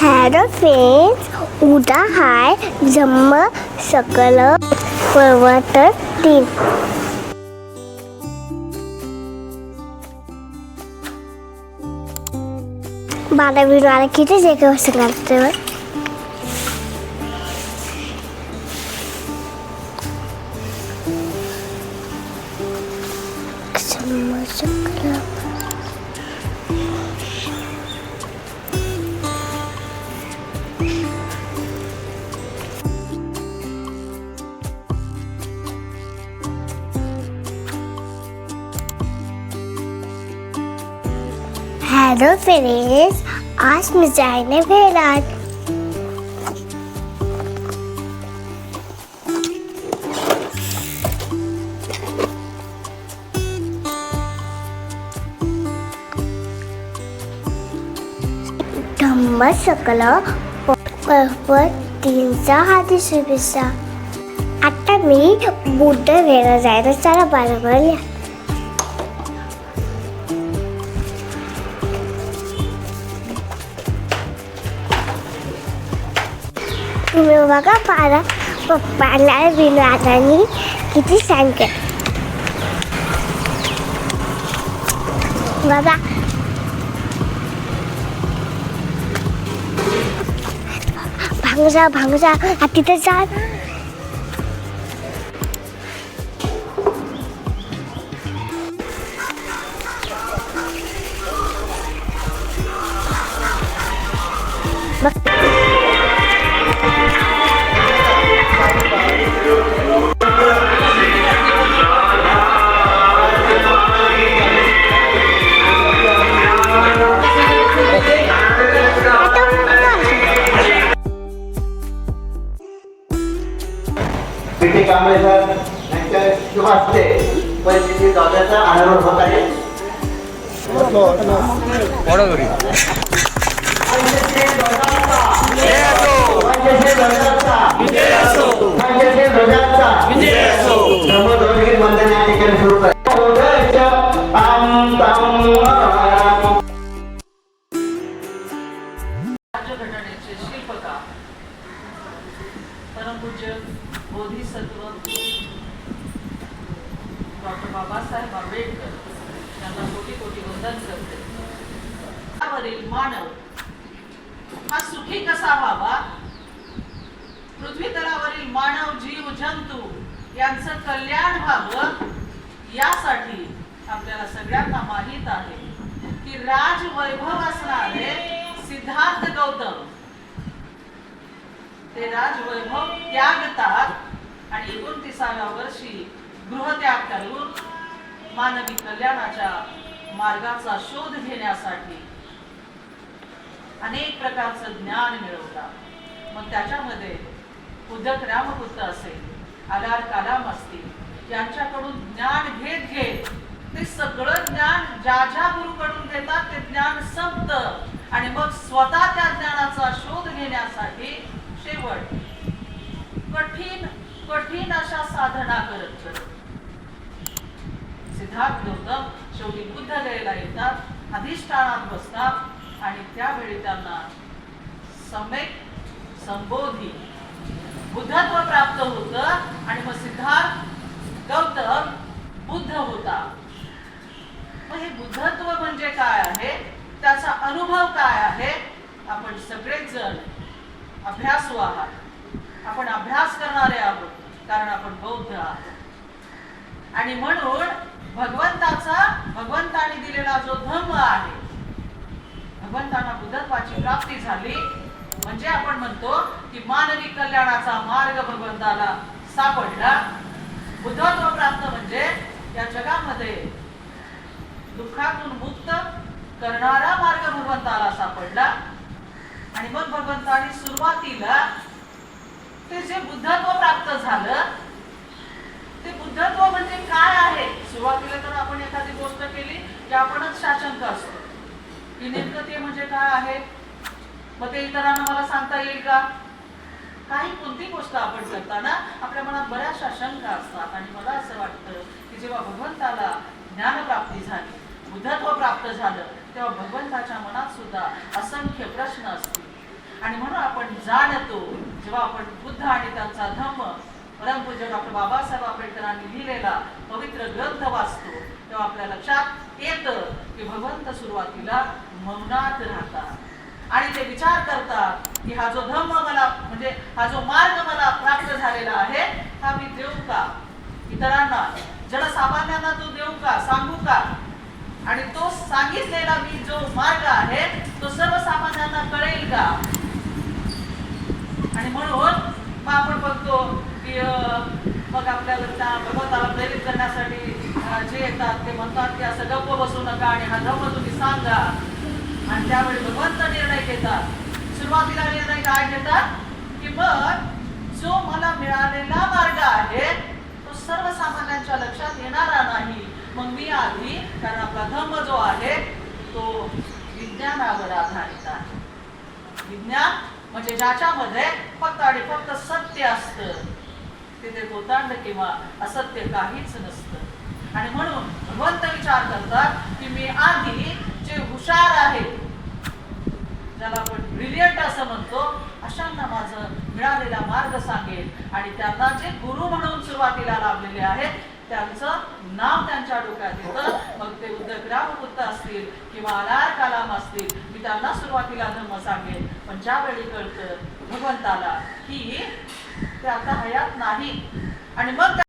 Hello fence उदा हाय जम्म सकल पर्वत दिन मला किती जे काही सांगाल तेव्हा हॅलो फ्रेंड्स आज मी जायने भेरात धम्म सकल तीनचा हाती शुभेच्छा आता मी बुद्ध वेळा जायला चला बरोबर या तुम्ही बघा पारा पप्पाला विनोदानी किती सांगते. बघा. भांगजा भांगजा आ तिथे जा. ना. पिटी कांबळेकर यांच्या शुभ हस्ते परिस्थिती दौऱ्याचा अनावरण होत आहे. ब्रह्मध्वनी वंदन या ठिकाणी सुरू बाबासाहेब आंबेडकर यांना कोटी कोटी वंदन करते. त्यावरील मानव हा सुखी कसा व्हावा? पृथ्वी तलावरील मानव जीव जंतू यांचं कल्याण व्हावं? यासाठी आपल्याला सगळ्यांना माहीत आहे की राजवैभव असणारे सिद्धार्थ गौतम ते राजवैभव त्यागतात आणि एकोणतीसाव्या वर्षी गृहत्याग करून मानवी कल्याणाच्या मार्गाचा शोध घेण्यासाठी अनेक प्रकारचं ज्ञान मिळवतात मग त्याच्यामध्ये उदक रामपुत्र असेल आलार कालाम असतील यांच्याकडून ज्ञान घेत घेत ते सगळं ज्ञान ज्या ज्या गुरुकडून देतात ते ज्ञान संपत. आणि मग स्वतः त्या ज्ञानाचा शोध घेण्यासाठी शेवट कठीण कठीण अशा साधना करत सिद्धार्थ गौतम शेवटी बुद्ध गयेला येतात अधिष्ठानात बसतात आणि त्यावेळी त्यांना सम्यक संबोधी बुद्धत्व प्राप्त होतं आणि मग सिद्धार्थ गौतम बुद्ध होता. मग हे बुद्धत्व म्हणजे काय आहे? त्याचा अनुभव काय आहे? आपण सगळेच जण अभ्यासू आहात. आपण अभ्यास करणारे आहोत कारण आपण बौद्ध आहोत. आणि म्हणून भगवंताचा भगवंताने दिलेला जो धम्म आहे भगवंतांना बुद्धत्वाची प्राप्ती झाली. म्हणजे आपण म्हणतो की मानवी कल्याणाचा मार्ग भगवंताला सापडला. बुद्धत्व प्राप्त म्हणजे या जगामध्ये दुःखातून मुक्त करणारा मार्ग भगवंताला सापडला. आणि मग भगवंताने सुरुवातीला ते जे बुद्धत्व प्राप्त झालं ते बुद्धत्व म्हणजे काय आहे सुरुवातीला तर आपण एखादी गोष्ट केली की आपणच शासनक असतो. की नेमकं ते म्हणजे काय आहे? मग ते इतरांना मला सांगता येईल का? काही कोणती गोष्ट आपण करताना आपल्या मनात बऱ्याचशा शंका असतात आणि मला असं वाटतं की जेव्हा भगवंताला ज्ञानप्राप्ती झाली बुद्धत्व प्राप्त झालं तेव्हा भगवंताच्या मनात सुद्धा असंख्य प्रश्न असतील. आणि म्हणून आपण जाणतो जेव्हा आपण बुद्ध आणि त्यांचा धम्म परमपूज्य डॉक्टर बाबासाहेब आंबेडकरांनी लिहिलेला पवित्र ग्रंथ वाचतो तेव्हा आपल्या लक्षात येतं की भगवंत सुरुवातीला मौनात राहतात. आणि ते विचार करतात की हा जो धम्म मला म्हणजे हा जो मार्ग मला प्राप्त झालेला आहे हा मी देऊ का? इतरांना जनसामान्यांना तो देऊ का? सांगू का? आणि तो सांगितलेला मी जो मार्ग आहे तो सर्वसामान्यांना कळेल का? आणि म्हणून मग आपण बघतो की मग आपल्याला त्या भगवंताला प्रेरित करण्यासाठी जे येतात ते म्हणतात की असं गप्प बसू नका आणि हा धम्म तुम्ही सांगा. आणि त्यावेळी भगवंत निर्णय घेतात. सुरुवातीला निर्णय काय घेतात? की मग जो मला मिळालेला मार्ग आहे तो सर्वसामान्यांच्या लक्षात येणारा नाही. मग मी आधी कारण आपला धम्म जो आहे तो विज्ञानावर आधारित आहे. विज्ञान म्हणजे ज्याच्यामध्ये फक्त आणि फक्त सत्य असतं. तिथे कोतांड किंवा असत्य काहीच नसतं. आणि म्हणून भगवंत विचार करतात की मी आधी जे हुशार आहे ज्याला आपण ब्रिलियंट असं म्हणतो अशांना माझं मिळालेला मार्ग सांगेल. आणि त्यांना जे गुरु म्हणून सुरुवातीला लाभलेले आहेत त्यांचं नाव त्यांच्या डोक्यात येतं. मग ते उद्धव रामपुत्र असतील किंवा अलार कलाम असतील मी त्यांना सुरुवातीला धर्म सांगेल पण ज्यावेळी कळतं भगवंताला की ते आता हयात नाही. आणि मग